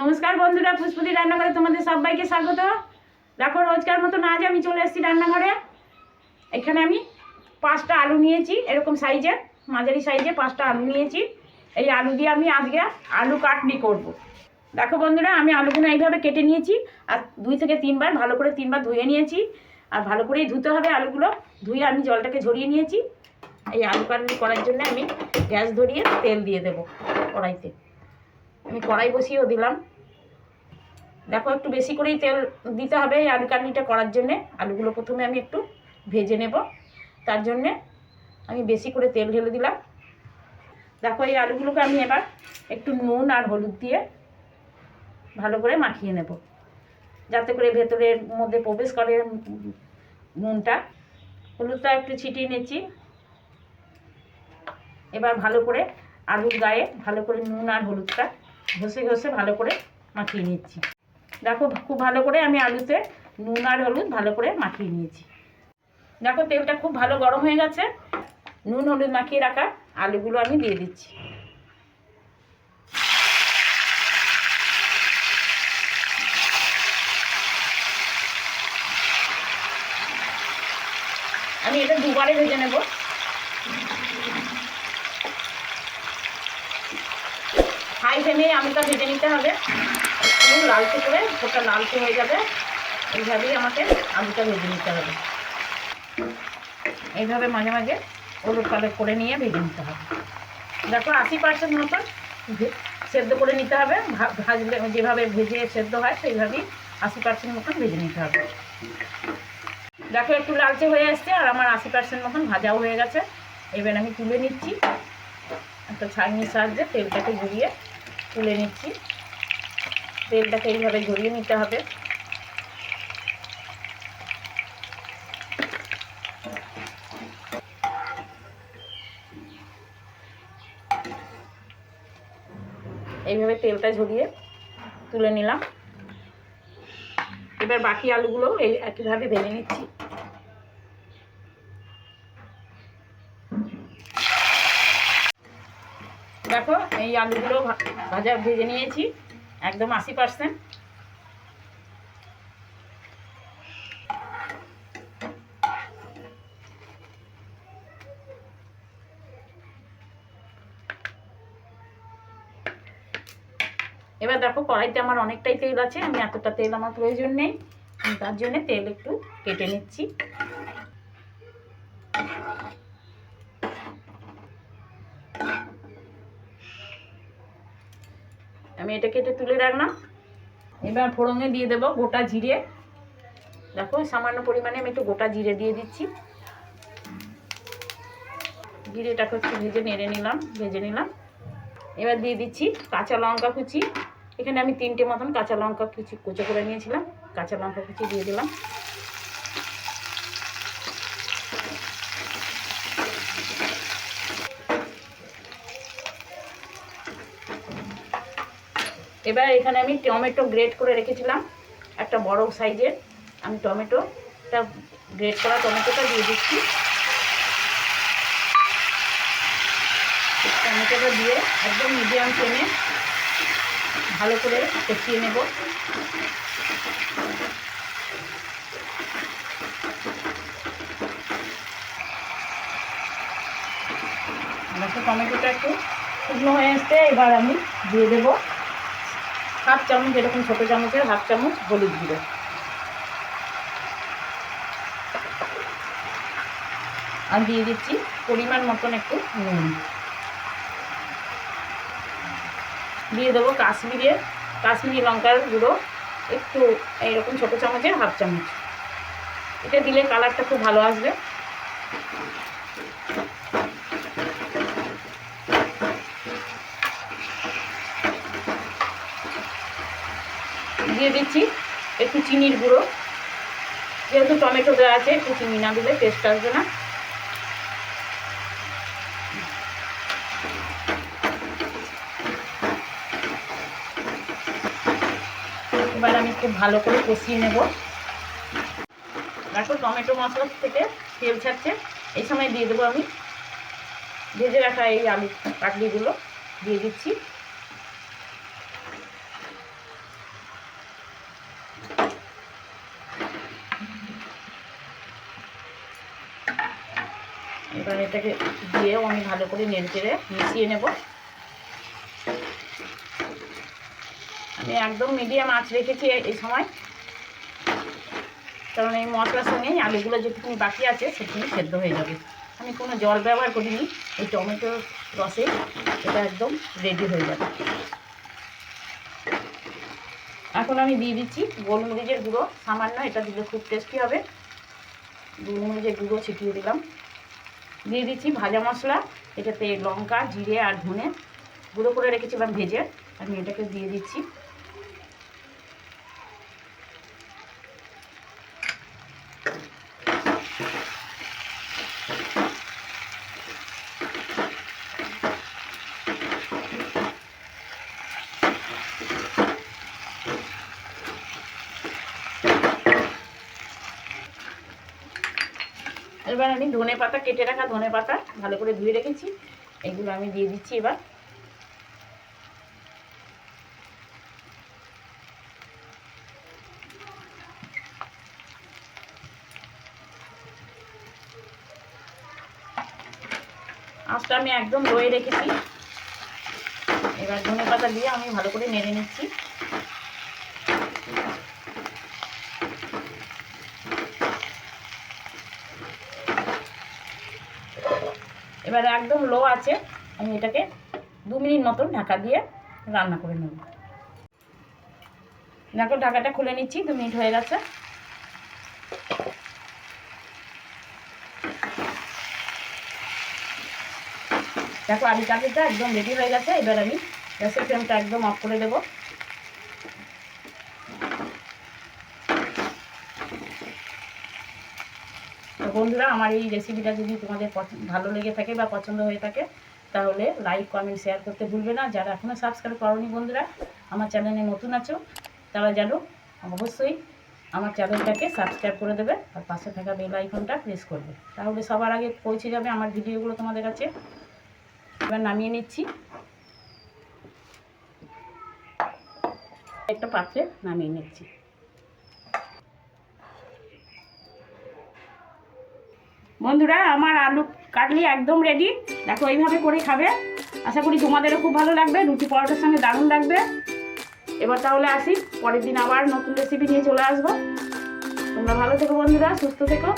নমস্কার বন্ধুরা পুষ্পতি রান্নাঘরে তোমাদের সবাইকে স্বাগত। দেখো, রোজকার মতো আজ আমি চলে এসেছি রান্নাঘরে। এখানে আমি পাঁচটা আলু নিয়েছি, এরকম সাইজের, মাঝারি সাইজে পাঁচটা আলু নিয়েছি। এই আলু দিয়ে আমি আজকে আলু কাটনি করব। দেখো বন্ধুরা, আমি আলুগুলো এইভাবে কেটে নিয়েছি, আর দুই থেকে তিনবার ভালো করে তিনবার ধুয়ে নিয়েছি। আর ভালো করেই ধুতে হবে আলুগুলো, ধুয়ে আমি জলটাকে ঝরিয়ে নিয়েছি। এই আলু কাটনি করার জন্য আমি গ্যাস ধরিয়ে তেল দিয়ে দেবো কড়াইতে। আমি কড়াই বসিয়েও দিলাম। দেখো, একটু বেশি করেই তেল দিতে হবে এই আলু কাটনিটা করার জন্যে। আলুগুলো প্রথমে আমি একটু ভেজে নেব। তার জন্যে আমি বেশি করে তেল ঢেলে দিলাম। দেখো, এই আলুগুলোকে আমি এবার একটু নুন আর হলুদ দিয়ে ভালো করে মাখিয়ে নেব। যাতে করে ভেতরের মধ্যে প্রবেশ করে নুনটা। হলুদটা একটু ছিটিয়ে নিচ্ছি। এবার ভালো করে আলুর গায়ে ভালো করে নুন আর হলুদটা ঘষে ঘষে ভালো করে মাখিয়ে নিচ্ছি। দেখো, খুব ভালো করে আমি আলুতে নুন আর হলুদ ভালো করে মাখিয়ে নিয়েছি। দেখো, তেলটা খুব ভালো গরম হয়ে গেছে। নুন, হলুদ মাখিয়ে রাখা আলুগুলো আমি দিয়ে দিচ্ছি। আমি এটা দুবারে ভেজে নেব। হাই ফ্লেমে আলুটা ভেজে নিতে হবে। একটু লালচে করে ওটা লালচে হয়ে যাবে। এইভাবেই আমাকে আলুটা ভেজে নিতে হবে। এইভাবে মাঝে মাঝে ওলট পালট করে নিয়ে ভেজে নিতে হবে। দেখো আশি পার্সেন্ট মতন সেদ্ধ করে নিতে হবে। ভাজলে যেভাবে ভেজে সেদ্ধ হয় সেইভাবেই আশি পার্সেন্ট মতন ভেজে নিতে হবে। দেখো একটু লালচে হয়ে আসছে আর আমার আশি পার্সেন্ট মতন ভাজাও হয়ে গেছে। এবার আমি তুলে নিচ্ছি। একটা ছাঁকনির সাহায্যে তেলটাকে ঘুরিয়ে তুলে নিচ্ছি। তেলটাকে এইভাবে ঘুরিয়ে নিতে হবে। এইভাবে তেলটা ঝরিয়ে তুলে নিলাম। এবার বাকি আলুগুলো এই একইভাবে ভেজে নিচ্ছি। দেখো, এই আলুগুলো ভাজা, ভেজে নিয়েছি। একদম আশি পার্সেন্ট। এবার দেখো কড়াইতে আমার অনেকটাই তেল আছে, আমি এতটা তেল আমার প্রয়োজন নেই। তার জন্য তেল একটু কেটে নিচ্ছি। আমি এটা কেটে তুলে রাখলাম। এবার ফোড়নে দিয়ে দেবো গোটা জিরে। দেখো, সামান্য পরিমাণে আমি একটু গোটা জিরে দিয়ে দিচ্ছি। জিরেটাকে একটু ভেজে নেড়ে নিলাম, ভেজে নিলাম। এবার দিয়ে দিচ্ছি কাঁচা লঙ্কা কুচি। এখানে আমি তিনটে মতন কাঁচা লঙ্কা কুচি কুচো করে নিয়েছিলাম। কাঁচা লঙ্কা কুচি দিয়ে দিলাম। এবার এখানে আমি টমেটো গ্রেট করে রেখেছিলাম, একটা বড় সাইজের। আমি টমেটোটা গ্রেট করা টমেটোটা দিয়ে দিচ্ছি। টমেটোটা দিয়ে একদম মিডিয়াম ফ্লেমে ভালো করে কষিয়ে নেব। টমেটোটা একটু শুকনো হয়ে আসতে এবার আমি দিয়ে দেবো। হাফ চামচ, এরকম ছোটো চামচের হাফ চামচ হলুদ গুঁড়ো। আর দিয়ে দিচ্ছি পরিমাণ মতন একটু নুন। দিয়ে দেবো কাশ্মীরের কাশ্মীরি লঙ্কার গুঁড়ো, একটু এইরকম ছোটো চামচের হাফ চামচ। এটা দিলে কালারটা খুব ভালো আসবে। দিয়ে দিচ্ছি একটু চিনির গুঁড়ো। যেহেতু টমেটো দেওয়া আছে, একটু চিনি না দিলে টেস্ট আসবে না। এবার আমি খুব ভালো করে কষিয়ে নেব। দেখো টমেটো মশলা থেকে তেল ছাড়ছে। এই সময় দিয়ে দেবো আমি। ভেজে রাখা এই আলু কাটলিগুলো দিয়ে দিচ্ছি এবার এটাকে দিয়েও আমি ভালো করে নেড়ে চেড়ে মিশিয়ে নেব। আমি একদম মিডিয়াম আঁচ রেখেছি এই- সময়। কারণ এই মশলার সঙ্গেই আলুগুলো যেটুকুনি বাকি আছে, সেটুকুনি সেদ্ধ হয়ে যাবে। আমি কোনো জল ব্যবহার করিনি, এই টমেটোর রসে এটা একদম রেডি হয়ে যাবে। এখন আমি দিয়ে দিচ্ছি গোলমরিচের গুঁড়ো। সামান্য এটা দিলে খুব টেস্টি হবে। গোলমরিচের গুঁড়ো ছিটিয়ে দিলাম। দিয়ে দিচ্ছি ভাজা মশলা, এটাতে লঙ্কা, জিরে আর ধনে। গুঁড়ো করে রেখেছিলাম ভেজে, আমি এটাকে দিয়ে দিচ্ছি। এবার আমি ধনে পাতা কেটে রাখা ধনে পাতা ভালো করে ধুয়ে রেখেছি। এগুলো আমি দিয়ে দিচ্ছি এবার। আঁচটা আমি একদম রয়ে রেখেছি। এবার ধনে পাতা দিয়ে আমি ভালো করে নেড়ে নিচ্ছি। এবার একদম লো আছে, আমি এটাকে দু মিনিট মতন ঢাকা দিয়ে রান্না করে নেব। দেখো, ঢাকাটা খুলে নিচ্ছি, দু মিনিট হয়ে গেছে। দেখো আলু চাটনিটা একদম রেডি হয়ে গেছে, এবার আমি গ্যাসের ফ্লেমটা একদম অফ করে দেবো। বন্ধুরা, আমার এই রেসিপিটা যদি তোমাদের ভালো লেগে থাকে বা পছন্দ হয়ে থাকে, তাহলে লাইক কমেন্ট শেয়ার করতে ভুলবে না। যারা এখনও সাবস্ক্রাইব করনি বন্ধুরা, আমার চ্যানেলে নতুন আছো, তারা যেন অবশ্যই আমার চ্যানেলটাকে সাবস্ক্রাইব করে দেবে আর পাশে থাকা বেল আইকনটা প্রেস করবে। তাহলে সবার আগে পৌঁছে যাবে আমার ভিডিওগুলো তোমাদের কাছে। এবার নামিয়ে নিচ্ছি। একটা পাত্রে নামিয়ে নিচ্ছি। বন্ধুরা, আমার আলু কাটলি একদম রেডি দেখো, এইভাবে করে খাবে। আশা করি তোমাদেরও খুব ভালো লাগবে, রুটি পরোটার সঙ্গে দারুণ লাগবে। এবার তাহলে আসি, পরের দিন আবার নতুন রেসিপি নিয়ে চলে আসব। তোমরা ভালো থেকো বন্ধুরা, সুস্থ থেকো।